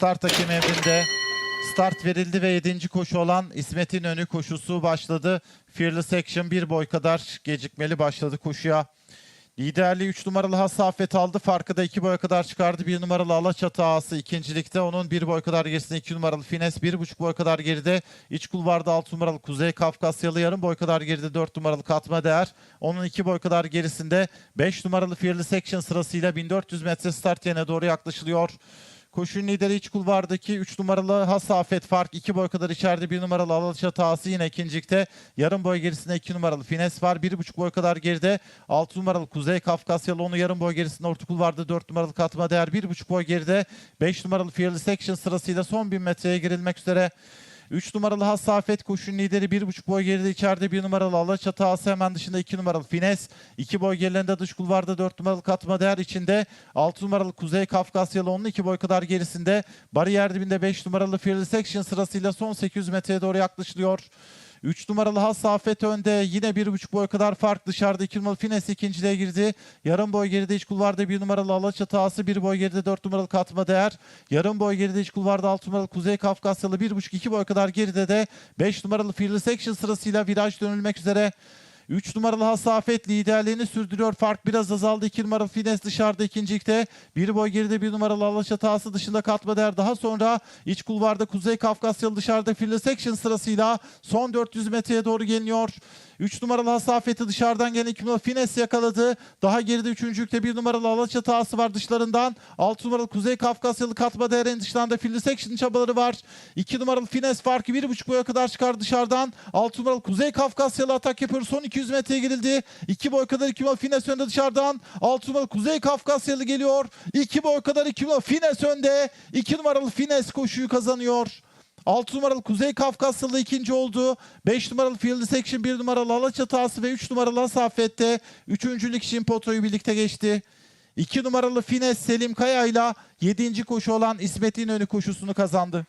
start hakem emrinde. Start verildi ve 7. koşu olan İsmet'in önü koşusu başladı. Fearless Action bir boy kadar gecikmeli başladı koşuya. Liderliği 3 numaralı Hasafet aldı. Farkı da 2 boya kadar çıkardı. 1 numaralı Alaçatı ağası ikincilikte. Onun 1 boy kadar gerisinde 2 numaralı Fines 1,5 boy kadar geride. İç kulvarda 6 numaralı Kuzey Kafkasyalı yarım boy kadar geride 4 numaralı Katma Değer. Onun 2 boy kadar gerisinde 5 numaralı Fearless Action sırasıyla 1400 metre start yerine doğru yaklaşılıyor. Koşunun lideri iç kulvardaki 3 numaralı Hasafet fark 2 boy kadar içeride 1 numaralı Alaçatı ağası yine ikincilikte. Yarım boy gerisinde 2 numaralı Fines var. 1,5 boy kadar geride 6 numaralı Kuzey Kafkasyalı onu yarım boy gerisinde orta kulvarda 4 numaralı Katma Değer 1,5 boy geride 5 numaralı Fearless Action sırasıyla son 1000 metreye girilmek üzere. 3 numaralı Hassafet koşunun lideri 1,5 boy geride içeride 1 numaralı Alaçatı ağası hemen dışında 2 numaralı Fines. 2 boy gerilerinde dış kulvarda 4 numaralı Katma Değer içinde 6 numaralı Kuzey Kafkasyalı onun 2 boy kadar gerisinde. Bariyer dibinde 5 numaralı Fearless Action sırasıyla son 800 metreye doğru yaklaşılıyor. 3 numaralı Hassafet önde. Yine 1,5 boy kadar fark dışarıda. 2 numaralı Fines ikinciliğe girdi. Yarım boy geride iç kulvarda 1 numaralı Alaçatı ağası. 1 boy geride 4 numaralı Katma Değer. Yarım boy geride iç kulvarda 6 numaralı Kuzey Kafkasyalı. 1,5-2 boy kadar geride de 5 numaralı Fearless Action sırasıyla viraj dönülmek üzere. 3 numaralı Hasafet liderliğini sürdürüyor. Fark biraz azaldı. 2 numaralı Fines dışarıda ikincilikte. 1 boy geride 1 numaralı Alaçatı ağası dışında katma değer. Daha sonra iç kulvarda Kuzey Kafkasyalı dışarıda Fearless Action sırasıyla son 400 metreye doğru geliniyor. 3 numaralı Hasafet'i dışarıdan gelen 2 numaralı Fines yakaladı. Daha geride 3. yükte 1 numaralı Alaçatı ağası var dışlarından. 6 numaralı Kuzey Kafkasyalı katma değerin dışlarında Fearless Action çabaları var. 2 numaralı Fines farkı 1,5 boya kadar çıkar dışarıdan. 6 numaralı Kuzey Kafkasyalı atak yapıyor. Son 200 metreye girildi. 2 boy kadar 2 numaralı Fines önde dışarıdan. 6 numaralı Kuzey Kafkasyalı geliyor. 2 boy kadar 2 numaralı Fines önde. 2 numaralı Fines koşuyu kazanıyor. 6 numaralı Kuzey Kafkasyalı ikinci oldu. 5 numaralı Fearless Action, 1 numaralı Alaçatı ve 3 numaralı Hasafet'te üçüncülük için potoyu birlikte geçti. 2 numaralı Fines Selim Kaya ile 7. koşu olan İsmet İnönü koşusunu kazandı.